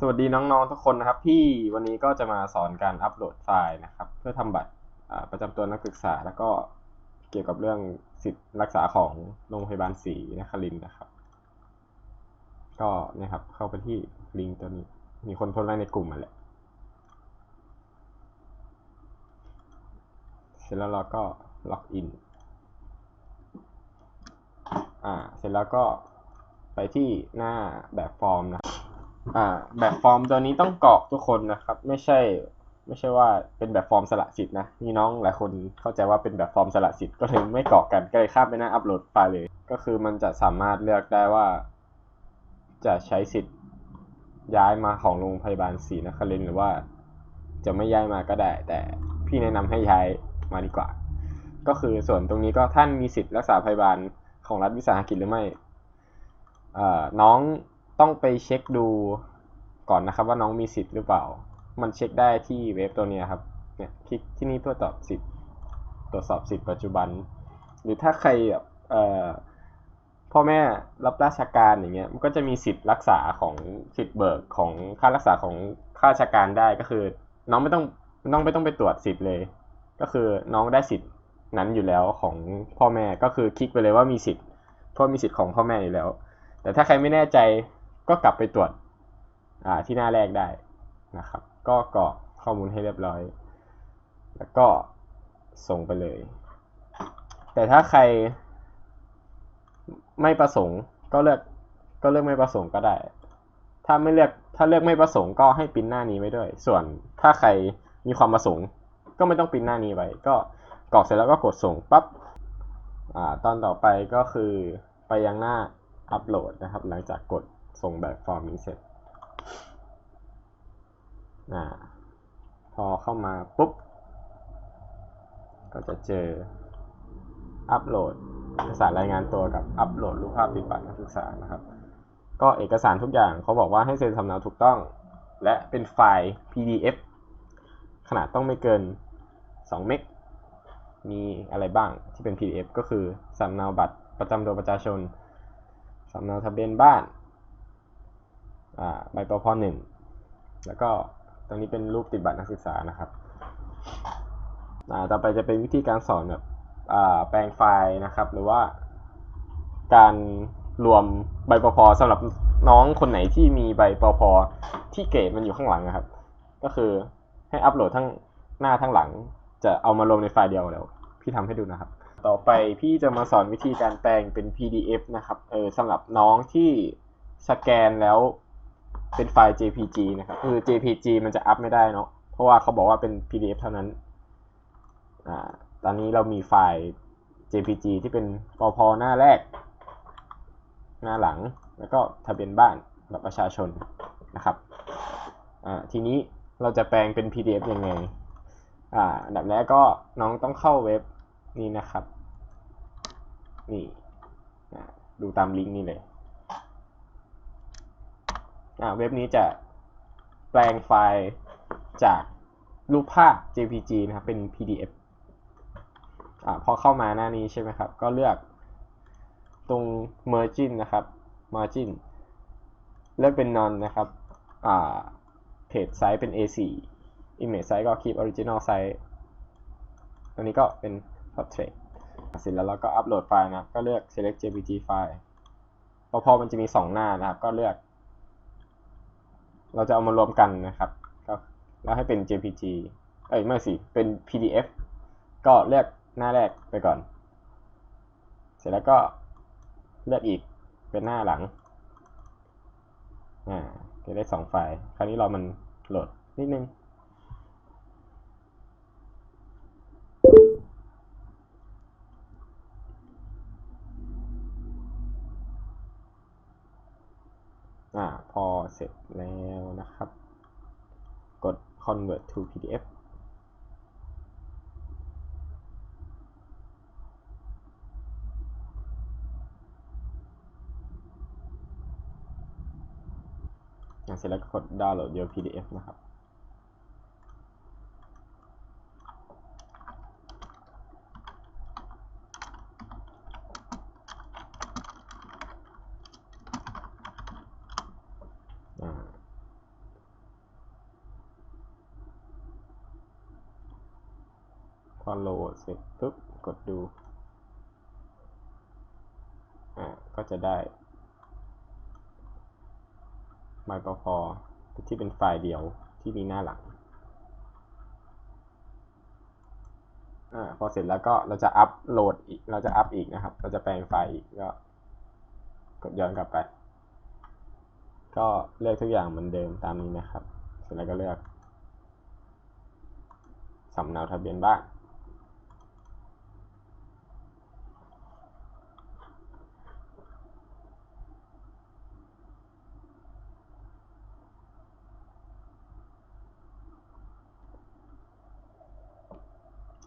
สวัสดีน้องๆทุกคนนะครับ ที่วันนี้ก็จะมาสอนการอัปโหลดไฟล์นะครับ เพื่อทำบัตรประจำตัวนักศึกษา แล้วก็เกี่ยวกับเรื่องสิทธิรักษาของโรงพยาบาลศรีนครินทร์นะครับ ก็เนะครับเข้าไปที่ลิงก์ตัวนี้ มีคนโพสต์ไว้ในกลุ่มมาแหละเสร็จแล้วเราก็ล็อกอินอ่าเสร็จแล้วก็ไปที่หน้าแบบฟอร์มนะ อ่า แบบฟอร์มตัวนี้ต้องกรอกทุกคนนะครับ ไม่ใช่ ไม่ใช่ว่าเป็นแบบฟอร์มสละสิทธิ์นะมีน้องหลายคนเข้าใจว่าเป็นแบบฟอร์มสละสิทธิ์ก็เลยไม่กรอกกันก็เลยข้ามไปหน้าอัปโหลดไฟล์เลย ก็คือมันจะสามารถเลือกได้ว่า จะใช้สิทธิ์ย้ายมาของโรงพยาบาลศรีนครินทร์หรือว่า จะไม่ย้ายมาก็ได้ แต่พี่แนะนำให้ย้ายมาดีกว่า ก็คือส่วนตรงนี้ก็ท่านมีสิทธิ์รักษาพยาบาลของรัฐวิสาหกิจหรือไม่อน้อง ต้องไปเช็คดูก่อนนะครับว่าน้องมีสิทธิ์หรือเปล่า มันเช็คได้ที่เว็บตัวนี้ครับ เนี่ยคลิกที่นี่เพื่อตอบสิทธิ์ ตรวจสอบสิทธิ์ปัจจุบัน หรือถ้าใครแบบเอ่อพ่อแม่รับราชการอย่างเงี้ย มันก็จะมีสิทธิ์รักษาของสิทธิ์เบิกของค่ารักษาของข้าราชการได้ก็คือ น้องไม่ต้องน้องไม่ต้องไปตรวจสิทธิ์เลย ก็คือน้องได้สิทธิ์นั้นอยู่แล้วของพ่อแม่ก็คือคลิกไปเลยว่ามีสิทธิ์เพราะมีสิทธิ์ของพ่อแม่อยู่แล้ว แต่ถ้าใครไม่แน่ใจ ก็กลับไปตรวจอ่าที่หน้าแรกได้นะครับ ก็กรอกข้อมูลให้เรียบร้อย แล้วก็ส่งไปเลย แต่ถ้าใครไม่ประสงค์ก็เลือกก็เลือกไม่ประสงค์ก็ได้ ถ้าไม่เลือกถ้าเลือกไม่ประสงค์ก็ให้ปิ้นหน้านี้ไว้ด้วย ส่วนถ้าใครมีความประสงค์ ก็ไม่ต้องปิ้นหน้านี้ไว้ ก็กรอกเสร็จแล้วก็กดส่งปั๊บอ่าตอนต่อไปก็คือไปยังหน้าอัปโหลดนะครับ หลังจากกด ส่งแบบฟอร์มนี้เสร็จอ่าพอเข้ามาปุ๊บ ก็จะเจออัปโหลดเอกสารรายงานตัวกับอัปโหลดรูปภาพติดบัตรนักศึกษานะครับ ก็เอกสารทุกอย่างเขาบอกว่าให้เซ็นสำเนาถูกต้อง และเป็นไฟล์ PDF ขนาดต้องไม่เกิน 2 เมก มีอะไรบ้างที่เป็น PDF ก็คือสำเนาบัตรประจำตัวประชาชนสำเนาทะเบียนบ้าน ใบปพหนึ่งแล้วก็ตรงนี้เป็นรูปติดบัตรนักศึกษานะครับต่อไปจะเป็นวิธีการสอนแบบแปลงไฟล์นะครับ หรือว่าการรวมใบปพสำหรับน้องคนไหนที่มีใบปพที่เกรดมันอยู่ข้างหลังนะครับ ก็คือให้อัปโหลดทั้งหน้าทั้งหลัง จะเอามารวมในไฟล์เดียวแล้ว พี่ทำให้ดูนะครับ ต่อไปพี่จะมาสอนวิธีการแปลงเป็น PDF นะครับเออสำหรับน้องที่สแกนแล้ว เป็นไฟล์ JPG นะครับคือ JPG มันจะอัพไม่ได้เนาะเพราะว่าเขาบอกว่าเป็น PDF เท่านั้นอ่าตอนนี้เรามีไฟล์ JPG ที่เป็นปพหน้าแรก หน้าหลัง แล้วก็ทะเบียนบ้านแบบประชาชนนะครับทีนี้เราจะแปลงเป็น PDF ยังไงอ่าอันดับแรกก็น้องต้องเข้าเว็บนี้นะครับ นี่ดูตามลิงก์นี้เลย เว็บนี้จะแปลงไฟล์จากรูปภาพ JPG นะครับ เป็น PDF อ่าพอเข้ามาหน้านี้ใช่ไหมครับ ก็เลือกตรง margin นะครับ margin เลือกเป็น non นะครับอ่า page size เป็น A4 image size ก็ keep original size ตัวนี้ก็เป็น portrait เสร็จแล้วเราก็อัปโหลดไฟล์นะ ก็เลือก select jpg file พอพอมันจะมี 2 หน้านะครับ ก็เลือก เราจะเอามารวมกันนะครับก็แล้วให้เป็น jpg เอ้ยไม่สิเป็น pdf ก็เลือกหน้าแรกไปก่อน เสร็จแล้วก็เลือกอีกเป็นหน้าหลังอ่าจะได้สองไฟล์ คราวนี้เรามันโหลดนิดนึงอ่าพอเสร็จแล้ว convert to pdf อะเสร็จแล้วก็กดดาวน์โหลด your PDF นะครับ อ่า พ อโหลดเสร็จปุ๊บกดดูอ่าก็จะได้ My ปพที่เป็นไฟล์เดียวที่มีหน้าหลังอ่าพอเสร็จแล้วก็เราจะอัปโหลดอีกเราจะอัพอีกนะครับ เราจะแปลงไฟล์อีกก็กดย้อนกลับไป ก็เลือกทุกอย่างเหมือนเดิมตามนี้นะครับ เสร็จแล้วก็เลือกสำเนาทะเบียนบ้าน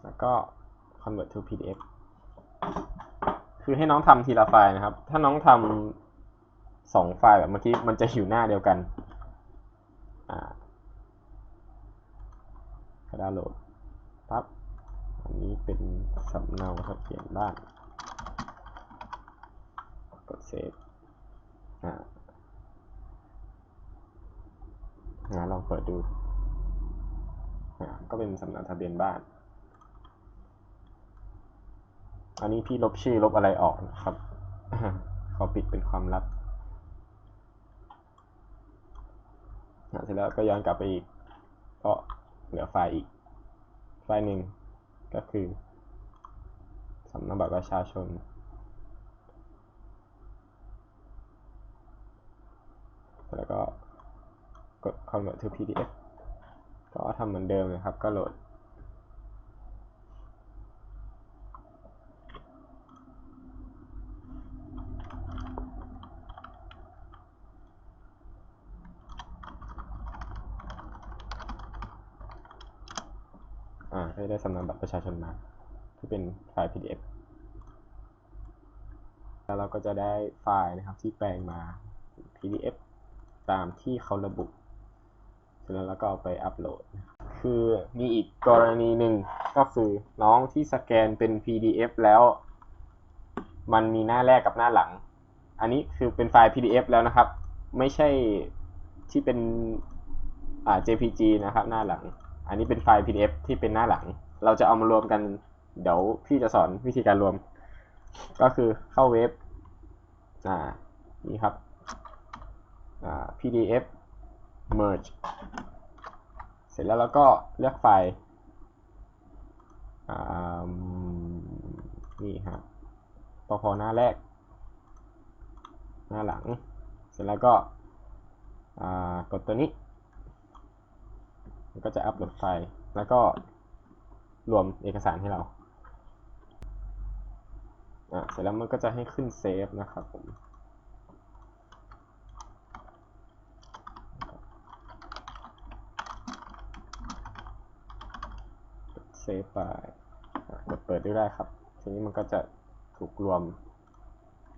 แล้วก็ convert to PDF คือให้น้องทำทีละไฟล์นะครับ ถ้าน้องทำสองไฟล์แบบเมื่อกี้มันจะอยู่หน้าเดียวกันอ่าก็ดาวน์โหลดปั๊บอันนี้เป็นสำเนาทะเบียนบ้านกดเซฟอ่างั้นลองเปิดดู ก็เป็นสำเนาทะเบียนบ้าน อันนี้พี่ลบชื่อลบอะไรออกนะครับ ขอปิดเป็นความลับอะเสร็จแล้วก็ย้อนกลับไปอีก ก็เหลือไฟล์อีก ไฟล์หนึ่งก็คือสำเนาบัตรประชาชน แล้วก็กด convert to PDF ก็ทำเหมือนเดิมเลยครับ ก็โหลด อ่าก็จะได้สำเนาบัตรประชาชนมาที่เป็นไฟล์ PDF แล้วเราก็จะได้ไฟล์นะครับที่แปลงมา PDF ตามที่เขาระบุ เสร็จแล้วเราก็เอาไปอัปโหลด คือมีอีกกรณีหนึ่งก็คือน้องที่สแกนเป็น PDF แล้ว มันมีหน้าแรกกับหน้าหลัง อันนี้คือเป็นไฟล์ PDF แล้วนะครับ ไม่ใช่ที่เป็นอ่า JPG นะครับ หน้าหลัง อันนี้เป็นไฟล์ PDF ที่เป็นหน้าหลัง เราจะเอามารวมกัน เดี๋ยวพี่จะสอนวิธีการรวม ก็คือเข้าเว็บ อ่า นี่ครับ อ่า PDF merge เสร็จแล้วเราก็เลือกไฟล์อ่านี่ครับพอพอหน้าแรก หน้าหลัง เสร็จแล้วก็อ่ากดตัวนี้ มันก็จะอัปโหลดไฟล์ แล้วก็รวมเอกสารให้เราอ่าเสร็จแล้วมันก็จะให้ขึ้นเซฟนะครับผมเซฟไปกดเปิดดูได้ครับ ทีนี้มันก็จะถูกรวม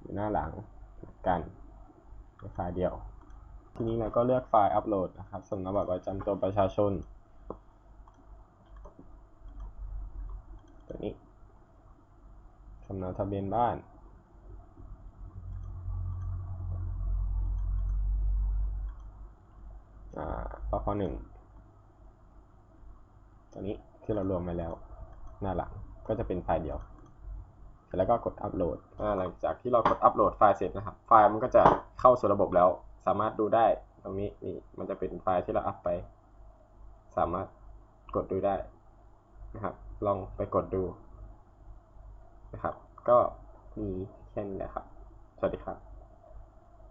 อยู่หน้าหลังกันในไฟล์เดียว ทีนี้เราก็เลือกไฟล์อัปโหลดนะครับสำเนาบัตรประจำตัวประชาชน ตัวนี้สำเนาทะเบียนบ้านอ่าปพหนึ่งตัวนี้ที่เรารวมไว้แล้ว หน้าหลังก็จะเป็นไฟล์เดียว เสร็จแล้วก็กดอัปโหลดหลังจากที่เรากดอัปโหลดไฟล์เสร็จนะครับ ไฟล์มันก็จะเข้าสู่ระบบแล้ว สามารถดูได้ตรงนี้นี่มันจะเป็นไฟล์ที่เราอัพไป สามารถกดดูได้นะครับ ลองไปกดดูนะครับ ก็มีแค่นี้แหละครับ สวัสดีครับ